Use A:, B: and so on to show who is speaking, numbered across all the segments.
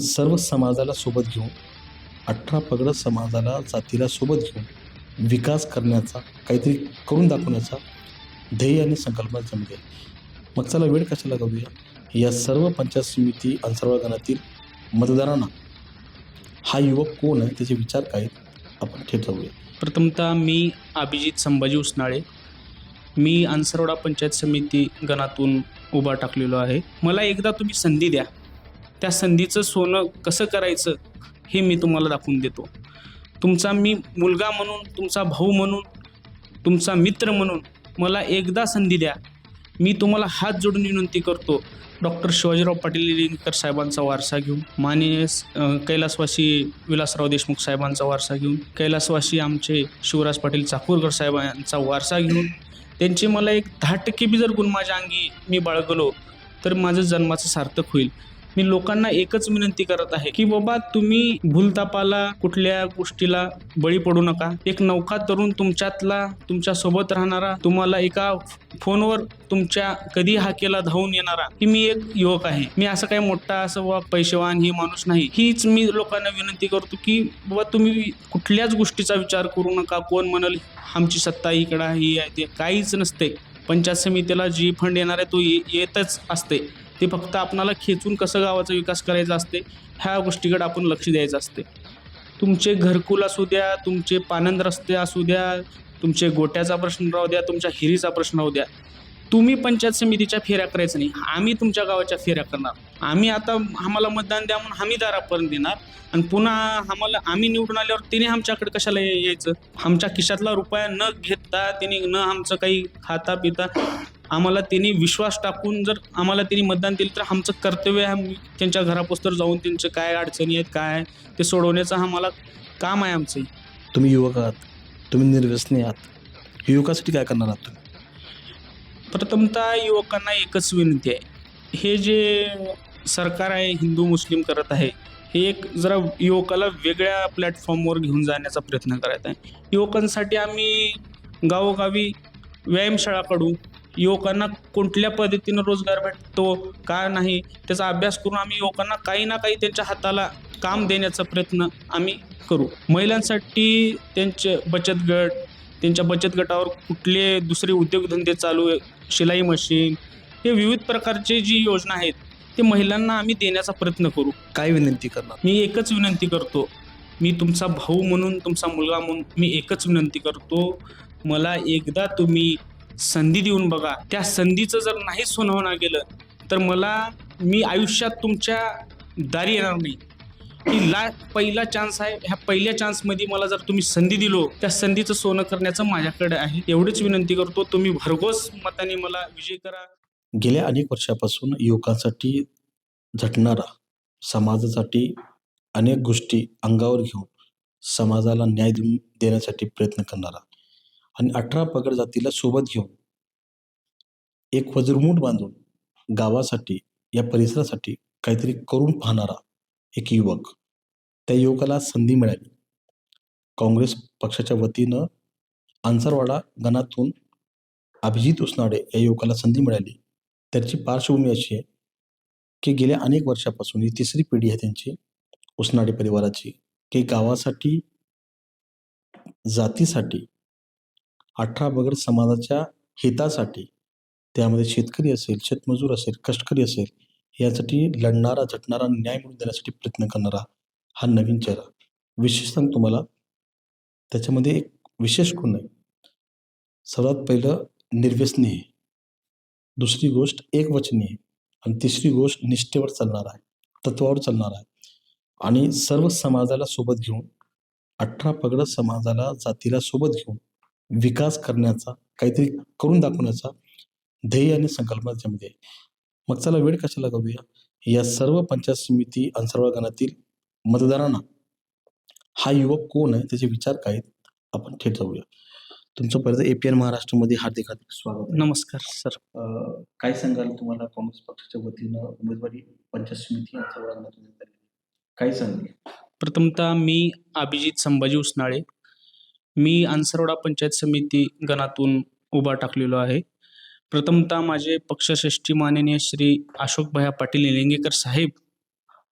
A: सर्व समाजाला सोबत घेऊन अठरा पगड समाजाला जातीला सोबत घेऊन विकास करण्याचा काहीतरी करून दाखवण्याचा ध्येय आणि संकल्पना जमली. मग चला वेळ कशाला करूया या सर्व पंचायत समिती अंतर्गत गणातील मतदारांना हा युवक कोण आहे त्याचे विचार काय आपण थेट जाऊया.
B: प्रथमतः मी अभिजित संभाजी उसनाळे. मी आन्सरवडा पंचायत समिती गणातून उभा टाकलेलो आहे. मला एकदा तुम्ही संधी द्या. त्या संधीचं सोनं कसं करायचं हे मी तुम्हाला दाखवून देतो. तुमचा मी मुलगा म्हणून तुमचा भाऊ म्हणून तुमचा मित्र म्हणून मला एकदा संधी द्या. मी तुम्हाला हात जोडून विनंती करतो. डॉक्टर शिवाजीराव पाटील लिंगकर साहेबांचा वारसा घेऊन माननीय कैलासवासी विलासराव देशमुख साहेबांचा वारसा घेऊन कैलासवासी आमचे शिवराज पाटील चाकूरकर साहेबांचा वारसा घेऊन त्यांचे मला एक दहा टक्के बी जर गुण माझ्या अंगी मी बाळगलो तर माझं जन्माचं सार्थक होईल. मी लोकांना एकच विनंती करत आहे की बाबा तुम्ही भूलतापाला कुठल्या गोष्टीला बळी पडू नका. एक नौका तरुण तुमच्यातला तुमच्यासोबत राहणारा तुम्हाला एका फोनवर तुमच्या कधी हाकेला धावून येणारा की मी एक युवक आहे. मी असं काही मोठा असं वा पैसेवान हे माणूस नाही. हीच मी लोकांना विनंती करतो की बाबा तुम्ही कुठल्याच गोष्टीचा विचार करू नका. कोण म्हणाल आमची सत्ता इकडं ही आहे ते काहीच नसते. पंचायत समितीला जी फंड येणार आहे तो ये- येतच असते. ते फक्त आपणाला खेचून कसं गावाचा विकास करायचा असते ह्या गोष्टीकडे आपण लक्ष द्यायचं असते. तुमचे घरकुल असू द्या तुमचे पानंद रस्ते असू द्या तुमचे गोट्याचा प्रश्न राहू द्या तुमच्या हिरीचा प्रश्न राहू द्या. तुम्ही पंचायत समितीच्या फेऱ्या करायचं नाही. आम्ही तुमच्या गावाच्या फेऱ्या करणार. आम्ही आता आम्हाला मतदान द्या म्हणून आम्ही दारापर्यंत देणार. आणि पुन्हा आम्हाला आम्ही निवडून आल्यावर तिने आमच्याकडे कशाला यायचं? आमच्या खिशातला रुपया न घेता तिने न आमचं काही खाता पिता आम्हाला त्यांनी विश्वास टाकून जर आम्हाला त्यांनी मतदान दिलं तर आमचं कर्तव्य आहे आम्ही त्यांच्या घरापोस्तर जाऊन त्यांचे काय अडचणी आहेत काय आहे ते सोडवण्याचं आम्हाला काम आहे आमचं.
A: तुम्ही युवक आहात तुम्ही निर्व्यसनी आहात. युवकासाठी काय करणार आहात तुम्ही?
B: प्रथमतः युवकांना एकच विनंती आहे. हे जे सरकार आहे हिंदू मुस्लिम करत आहे हे एक जरा युवकाला वेगळ्या प्लॅटफॉर्मवर घेऊन जाण्याचा प्रयत्न करत आहे. युवकांसाठी आम्ही गावोगावी व्यायामशाळा काढू युवकांना कोणत्या पद्धतीनं रोजगार भेटतो का नाही त्याचा अभ्यास करून आम्ही युवकांना काही ना काही त्यांच्या हाताला काम देण्याचा प्रयत्न आम्ही करू. महिलांसाठी त्यांचे बचत गट त्यांच्या बचत गटावर कुठले दुसरे उद्योगधंदे चालू आहे शिलाई मशीन हे विविध प्रकारचे जी योजना आहेत ते महिलांना आम्ही देण्याचा प्रयत्न करू.
A: काय विनंती करणार?
B: मी एकच विनंती करतो. मी तुमचा भाऊ म्हणून तुमचा मुलगा म्हणून मी एकच विनंती करतो. मला एकदा तुम्ही संधी देऊन बघा. त्या संधीचं जर नाही होणं होणार गेलं तर मला मी आयुष्यात तुमच्या दारी येणार नाही. की ला पहिला चान्स आहे ह्या पहिल्या चान्समध्ये मला जर तुम्ही संधी दिलो त्या संधीचं सोनं करण्याचं माझ्याकडे आहे. एवढीच विनंती करतो तुम्ही भरघोस मताने मला विजय करा.
A: गेल्या अनेक वर्षापासून युवकांसाठी झटणारा समाजासाठी अनेक गोष्टी अंगावर घेऊन समाजाला न्याय देऊन देण्यासाठी प्रयत्न करणारा आणि अठरा पगड जातीला सोबत घेऊन एक वज्रमूठ बांधून गावासाठी या परिसरासाठी काहीतरी करून पाहणारा एक युवक त्या युवकाला संधी मिळाली. काँग्रेस पक्षाच्या वतीनं आंसरवाडा गणातून अभिजित उसनाडे या युवकाला संधी मिळाली. त्याची पार्श्वभूमी अशी आहे की गेल्या अनेक वर्षापासून ही तिसरी पिढी आहे त्यांची उसनाडे परिवाराची की गावासाठी जातीसाठी अठरा बगर समाजाच्या हितासाठी त्यामध्ये शेतकरी असेल शेतमजूर असेल कष्टकरी असेल यासाठी लढणारा झटणारा न्याय मिळवून देण्यासाठी प्रयत्न करणारा हा नवीन चेहरा. विशेष सांग तुम्हाला त्याच्यामध्ये एक विशेष गुण आहे. सर्वात पहिलं निर्व्यसनी आहे. दुसरी गोष्ट एकवचनी आहे. आणि तिसरी गोष्ट निष्ठेवर चालणार आहे. तत्वावर चालणार आहे. आणि सर्व समाजाला सोबत घेऊन अठरा पगड समाजाला जातीला सोबत घेऊन विकास करण्याचा काहीतरी करून दाखवण्याचा ध्येय आणि संकल्पना त्यामध्ये आहे. मग चला वेळ कशाला घालूया या सर्व पंचायत समिती अंतर्गत गणातील मतदारांना हा युवक कोण आहे? त्याचे विचार काय आपण थेट जाऊया. तुमचं पहिलं ए पी एन महाराष्ट्रामध्ये हार्दिक हार्दिक स्वागत.
B: नमस्कार सर.
A: अं, काय सांगाल तुम्हाला काँग्रेस पक्षाच्या वतीनं? उमेदवारी पंचायत समिती अंतर्गत गणातून देण्यात आली. काय सांगाल?
B: प्रथमतः मी अभिजित संभाजी उसनाळे मी आन्सरवडा पंचायत समिती गणातून उभा टाकलेलो आहे. प्रथमतः माझे पक्षश्रेष्ठी माननीय श्री अशोकभया पाटील निलंगेकर साहेब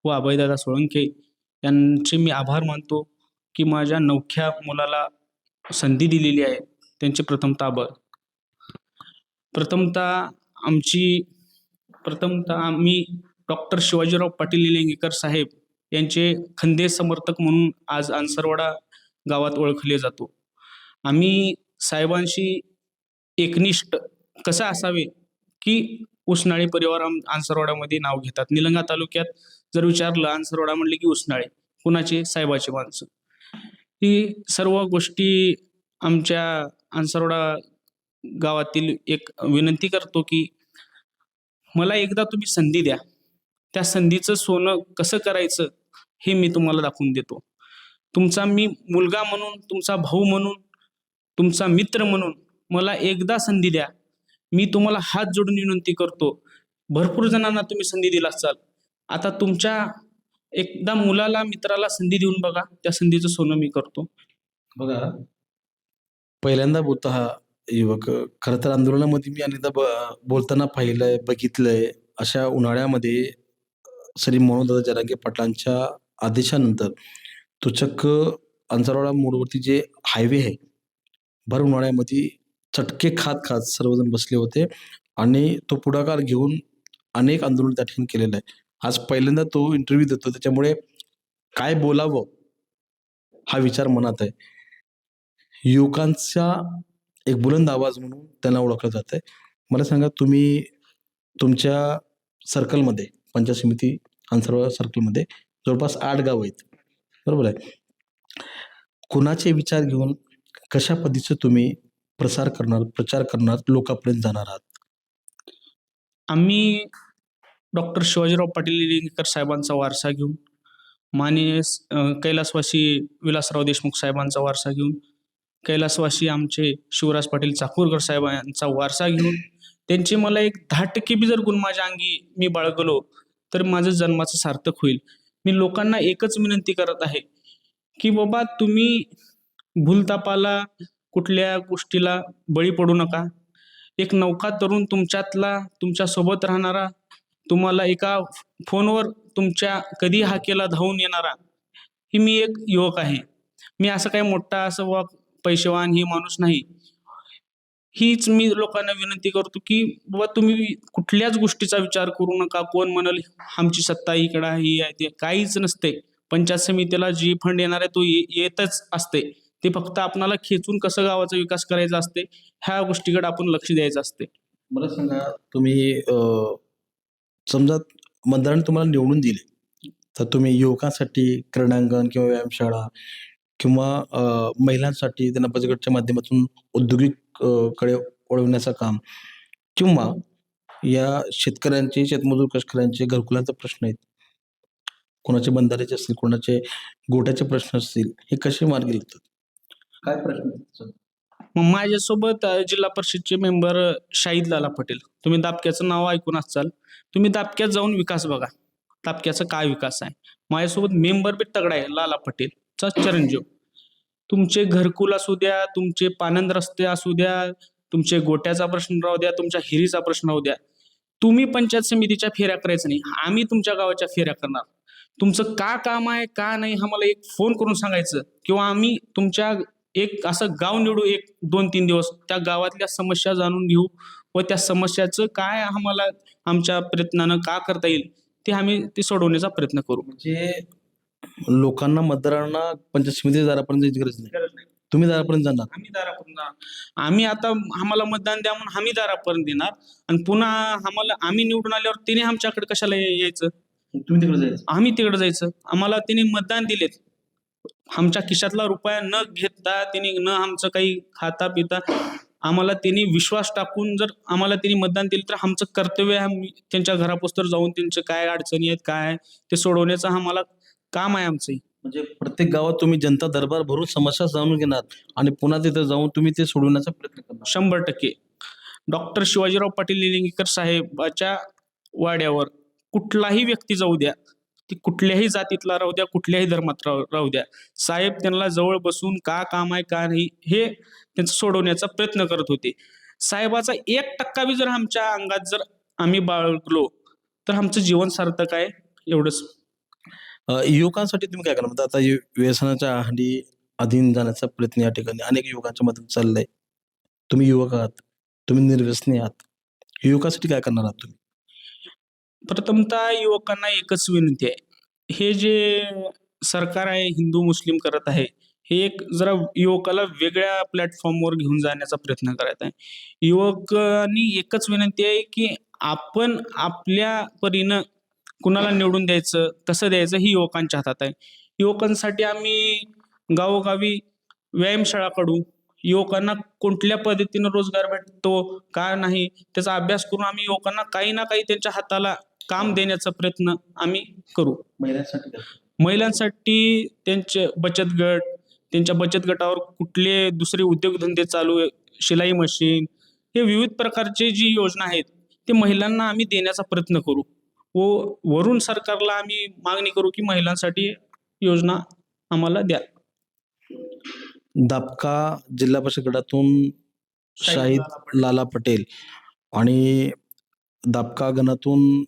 B: व अभयदादा सोळंके यांचे मी आभार मानतो की माझ्या नवख्या मुलाला संधी दिलेली आहे. त्यांचे प्रथमतः आभार. प्रथमतः आमची प्रथमतः आम्ही डॉक्टर शिवाजीराव पाटील निलंगेकर साहेब यांचे खंदे समर्थक म्हणून आज आनसरवाडा गावात ओळखले जातो. आम्ही साहेबांशी एकनिष्ठ कसं असावे की उसनाळी परिवार आम नाव घेतात. निलंगा तालुक्यात जर विचारलं आंसरवाडा म्हणले की उसनाळे. कुणाचे? साहेबाचे माणसं. ही सर्व गोष्टी आमच्या आंसरवाडा गावातील एक विनंती करतो की मला एकदा तुम्ही संधी द्या. त्या संधीचं सोनं कसं करायचं हे मी तुम्हाला दाखवून देतो. तुमचा मी मुलगा म्हणून तुमचा भाऊ म्हणून तुमचा मित्र म्हणून मला एकदा संधी द्या. मी तुम्हाला हात जोडून विनंती करतो. भरपूर जणांना तुम्ही संधी दिला असाल आता तुमच्या एकदा मुलाला मित्राला संधी देऊन बघा. त्या संधीचं सोनं मी करतो.
A: बघा पहिल्यांदा बोलतो हा युवक. खरं तर आंदोलनामध्ये मी अनेकदा बोलताना पाहिलंय बघितलंय. अशा उन्हाळ्यामध्ये श्री मनोदादा जरांगे पाटलांच्या आदेशानंतर तो चक्क अंतरवाडा मोडवरती जे हायवे आहे भर उन्हाळ्यामध्ये चटके खात खात सर्वजण बसले होते आणि तो पुढाकार घेऊन अनेक आंदोलन त्या ठिकाणी केलेलं आहे. आज पहिल्यांदा तो इंटरव्ह्यू देतो त्याच्यामुळे काय बोलावं हा विचार मनात आहे. युवकांचा एक बुलंद आवाज म्हणून त्यांना ओळखलं जात आहे. मला सांगा तुम्ही तुमच्या सर्कलमध्ये पंचायत समिती आंतरवाडा सर्कलमध्ये जवळपास आठ गाव आहेत. बरोबर आहे. कुणाचे विचार घेऊन कशा पद्धतीचं तुम्ही प्रसार करणार प्रचार करणार लोकांपर्यंत जाणार आहात?
B: आम्ही डॉक्टर शिवाजीराव पाटील निलंगेकर साहेबांचा वारसा घेऊन माननीय कैलासवासी विलासराव देशमुख साहेबांचा वारसा घेऊन कैलासवासी आमचे शिवराज पाटील चाकूरकर साहेबांचा वारसा घेऊन त्यांचे मला एक दहा टक्के बी जर गुण माझ्या अंगी मी बाळगलो तर माझं जन्माचं सार्थक होईल. मी लोकांना एकच विनंती करत आहे की बाबा तुम्ही भूलतापाला कुठल्या गोष्टीला बळी पडू नका. एक नौका तरुण तुमच्यातला तुमच्यासोबत राहणारा तुम्हाला एका फोनवर तुमच्या कधी हाकेला धावून येणारा ही मी एक युवक आहे. मी असं काही मोठा असं वा पैशेवान ही माणूस नाही. हीच मी लोकांना विनंती करतो की बाबा तुम्ही कुठल्याच गोष्टीचा विचार करू नका. कोण म्हणाल आमची सत्ता इकडं आहे, ही आहे. ते काहीच नसते. पंचायत समितीला जी फंड येणार आहे तो ये- येतच असते. ते फक्त आपणाला खेचून कसं गावाचा विकास करायचा असते ह्या गोष्टीकडे आपण लक्ष द्यायचं असते.
A: मला सांगा तुम्ही समजा मतदारांनी तुम्हाला निवडून दिले तर तुम्ही युवकांसाठी क्रीडांगण किंवा व्यायामशाळा किंवा महिलांसाठी त्यांना बचतगटच्या माध्यमातून औद्योगिक कडे वळवण्याचं काम. किंवा या शेतकऱ्यांचे शेतमजूर कष्टकऱ्यांचे घरकुलांचा प्रश्न आहेत. कोणाचे बंधाऱ्याचे असतील कोणाचे गोट्याचे प्रश्न असतील हे कसे मार्गी लागतात काय प्रश्न
B: मग माझ्यासोबत जिल्हा परिषदचे मेंबर शाहिद लाला पटेल. तुम्ही दाबक्याचं नाव ऐकून असाल तुम्ही दाबक्यात जाऊन विकास बघा. दाबक्याचा काय विकास आहे? माझ्यासोबत मेंबर बी तगडा आहे लाला पटेलचा चिरंजीव. तुमचे घरकुल असू द्या तुमचे पानंद रस्ते असू द्या तुमचे गोट्याचा प्रश्न राहू द्या तुमच्या हिरीचा प्रश्न राहू द्या. तुम्ही पंचायत समितीच्या फेऱ्या करायचं नाही आम्ही तुमच्या गावाच्या फेऱ्या करणार. तुमचं का काम आहे का नाही हा मला एक फोन करून सांगायचं किंवा आम्ही तुमच्या एक असं गाव निवडू एक दोन तीन दिवस त्या गावातल्या समस्या जाणून घेऊ व त्या समस्याचं काय आम्हाला आमच्या प्रयत्नानं का करता येईल ते आम्ही ते सोडवण्याचा प्रयत्न करू.
A: म्हणजे लोकांना मतदारांना पंचायत समिती दारापर्यंत जायची गरज नाही. तुम्ही दारापर्यंत जाणार.
B: आम्ही दारापर्यंत जाणार. आम्ही आता आम्हाला मतदान द्या म्हणून आम्ही दारापर्यंत देणार. आणि पुन्हा आम्हाला आम्ही निवडून आल्यावर तिने आमच्याकडे कशाला या- यायचं?
A: तुम्ही तिकडे जायचं.
B: आम्ही तिकडे जायचं. आम्हाला तिने मतदान दिलेत. आमच्या खिशातला रुपया न घेता तिने न आमचं काही खाता पिता आम्हाला त्यांनी विश्वास टाकून जर आम्हाला त्यांनी मतदान दिलं तर आमचं कर्तव्य आहे आम्ही त्यांच्या घरापोस्तर जाऊन त्यांचे काय अडचणी आहेत काय आहे ते सोडवण्याचं आम्हाला काम आहे आमचं.
A: म्हणजे प्रत्येक गावात तुम्ही जनता दरबार भरून समस्या जाणून घेणार आणि पुन्हा तिथे जाऊन तुम्ही ते सोडवण्याचा प्रयत्न करणार.
B: शंभर टक्के. डॉक्टर शिवाजीराव पाटील निलंगेकर साहेबाच्या वाड्यावर कुठलाही व्यक्ती जाऊ द्या ती कुठल्याही जातीतला राहू द्या कुठल्याही धर्मात राहू राहू द्या. साहेब त्यांना जवळ बसून का काम आहे का नाही हे त्यांचं सोडवण्याचा प्रयत्न करत होते. साहेबाचा एक टक्का बी जर आमच्या अंगात जर आम्ही बाळगलो तर आमचं जीवन सार्थक आहे एवढंच.
A: अ, युवकांसाठी तुम्ही काय करणार म्हणजे आता व्यसनाच्या हंडी अधीन जाण्याचा प्रयत्न या ठिकाणी अनेक युवकांच्या मधून चाललाय. तुम्ही युवक आहात तुम्ही निर्व्यसनी आहात. युवकांसाठी काय करणार आहात तुम्ही?
B: प्रथमतः युवकांना एकच विनंती आहे. हे जे सरकार आहे हिंदू मुस्लिम करत आहे हे एक जरा युवकाला वेगळ्या प्लॅटफॉर्मवर घेऊन जाण्याचा प्रयत्न करायचा आहे. युवकांनी एकच विनंती आहे की आपण आपल्या परीनं कुणाला निवडून द्यायचं कसं द्यायचं ही युवकांच्या हातात आहे. युवकांसाठी आम्ही गावोगावी व्यायामशाळा काढू युवकांना कुठल्या पद्धतीनं रोजगार भेटतो का नाही त्याचा अभ्यास करून आम्ही युवकांना काही ना काही त्यांच्या हाताला काम देण्याचा प्रयत्न आम्ही करू.
A: महिलांसाठी
B: महिलांसाठी त्यांचे बचत गट त्यांच्या बचत गटावर कुठले दुसरे उद्योगधंदे चालू आहे, शिलाई मशीन हे विविध प्रकारचे जी योजना आहेत ते महिलांना आम्ही देण्याचा प्रयत्न करू. व वरून सरकारला आम्ही मागणी करू की महिलांसाठी योजना आम्हाला द्या.
A: दापका जिल्हा परिषद गटातून शाहिद लाला पटेल. आणि दापका गणातून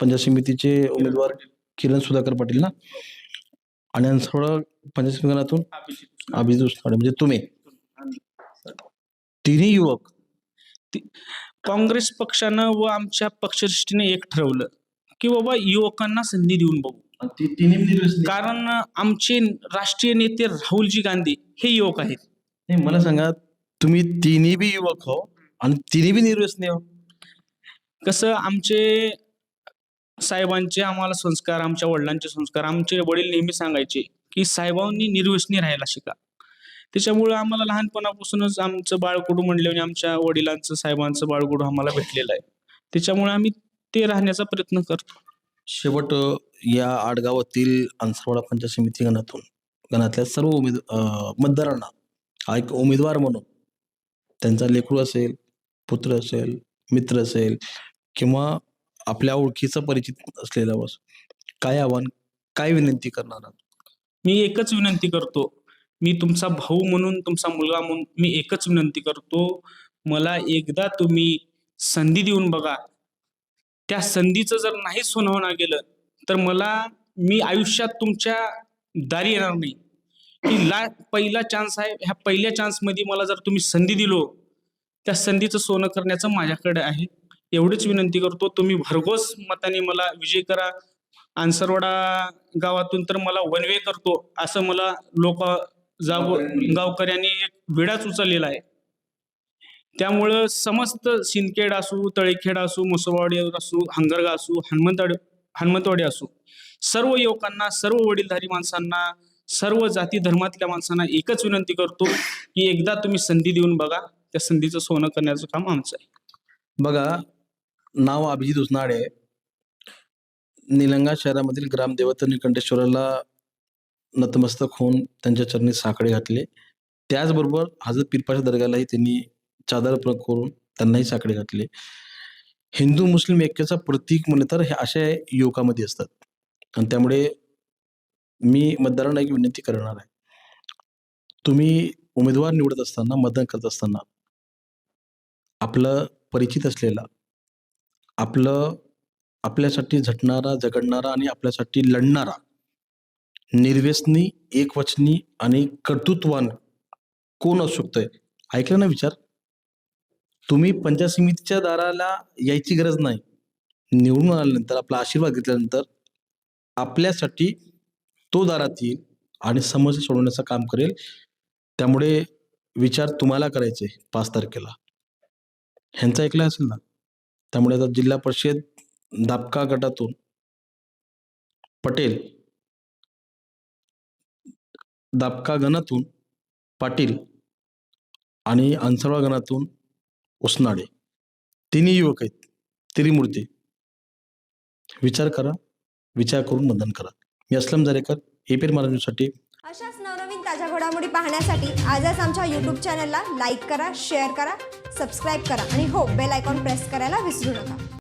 A: पंचायत समितीचे उमेदवार किरण सुधाकर पाटील ना? आणि अंसवडा पंचायत समिती गणातून अभिजित म्हणजे तुम्ही. तिन्ही युवक.
B: काँग्रेस पक्षानं व आमच्या पक्षश्रेष्ठीने एक ठरवलं की बाबा युवकांना संधी देऊन बघू.
A: तिन्ही
B: कारण आमचे राष्ट्रीय नेते राहुलजी गांधी हे युवक आहेत.
A: नाही मला सांगा तुम्ही तिन्ही बी युवक हो आणि तिन्ही बी निर्व्यसनी हो.
B: कसं आमचे साहेबांचे आम्हाला संस्कार आमच्या वडिलांचे संस्कार आमचे वडील नेहमी सांगायचे की साहेबांनी निर्व्यसनी राहायला शिका. त्याच्यामुळं आम्हाला लहानपणापासूनच आमचं बाळकुडू म्हणल्याने आमच्या वडिलांचं साहेबांचं बाळकुडू आम्हाला भेटलेलं आहे. त्याच्यामुळे आम्ही ते राहण्याचा प्रयत्न करतो.
A: शेवट या आडगावातील अंसरवाडा पंचायत समिती गणातून गणातल्या सर्व उमेद मतदारांना हा एक उमेदवार म्हणून त्यांचा लेकरू असेल पुत्र असेल मित्र असेल किंवा आपल्या ओळखीचा परिचित असलेला वस काय आव्हान काय विनंती करणार
B: मी एकच विनंती करतो मी तुमचा भाऊ म्हणून तुमचा मुलगा म्हणून मी एकच विनंती करतो मला एकदा तुम्ही संधी देऊन बघा. त्या संधीचं जर नाही सोनं गेलं तर मला मी आयुष्यात तुमच्या दारी येणार नाही. की ला पहिला चान्स आहे ह्या पहिल्या चान्समध्ये मला जर तुम्ही संधी दिलो त्या संधीचं सोनं करण्याचं माझ्याकडे आहे. एवढीच विनंती करतो तुम्ही भरघोस मताने मला विजय करा. आन्सरवाडा गावातून तर मला वन वे करतो असं मला लोक जागो गावकऱ्यांनी एक विडाच उचललेला आहे. त्यामुळं समस्त सिंदखेड असू तळेखेड असू मुसवाडी असू हंगरगा असू हनुमंतवाडी हनुमंतवाडी असू सर्व युवकांना सर्व वडीलधारी माणसांना सर्व जाती धर्मातल्या माणसांना एकच विनंती करतो की एकदा तुम्ही संधी देऊन बघा. त्या संधीचं सोनं करण्याचं काम आमचं आहे.
A: बघा नाव अभिजित उस्नाडे निलंगा शहरामधील ग्रामदेवता निकंठेश्वराला नतमस्तक होऊन त्यांच्या चरणी साकडे घातले. त्याचबरोबर हजरत पिरपाच्या दर्गालाही त्यांनी चादर करून त्यांनाही साकडे घातले. हिंदू मुस्लिम ऐक्याचा प्रतीक म्हणे तर हे अशा युवकामध्ये असतात. आणि त्यामुळे मी मतदारांना एक विनंती करणार आहे. तुम्ही उमेदवार निवडत असताना मतदान करत असताना आपलं परिचित असलेला आपलं आपल्यासाठी झटणारा झगडणारा आणि आपल्यासाठी लढणारा निर्व्यसनी एकवचनी आणि कर्तृत्वान कोण असू शकतंय? ऐकलं ना विचार? तुम्ही पंचायत समितीच्या दाराला यायची गरज नाही. निवडून आल्यानंतर आपला आशीर्वाद घेतल्यानंतर आपल्यासाठी तो दारात येईल आणि समस्या सोडवण्याचं काम करेल. त्यामुळे विचार तुम्हाला करायचे पाच तारखेला. ह्यांचं ऐकलं असेल ना? त्यामुळे आता जिल्हा परिषद दाबका गटातून पटेल दापका गणातून पाटील आणि अंसरवा गणातून उसनाडे तिन्ही युवक आहेत. त्रिमूर्ती. विचार करा. विचार करून मतदान करा. मी असलम जारेकर एपीर महाराजांसाठी
C: अशाच नवनवीन ताज्या घडामोडी पाहण्यासाठी आजच आमच्या यूट्यूब चॅनलला लाईक करा शेअर करा सबस्क्राईब करा आणि हो बेल आयकॉन प्रेस करायला विसरू नका.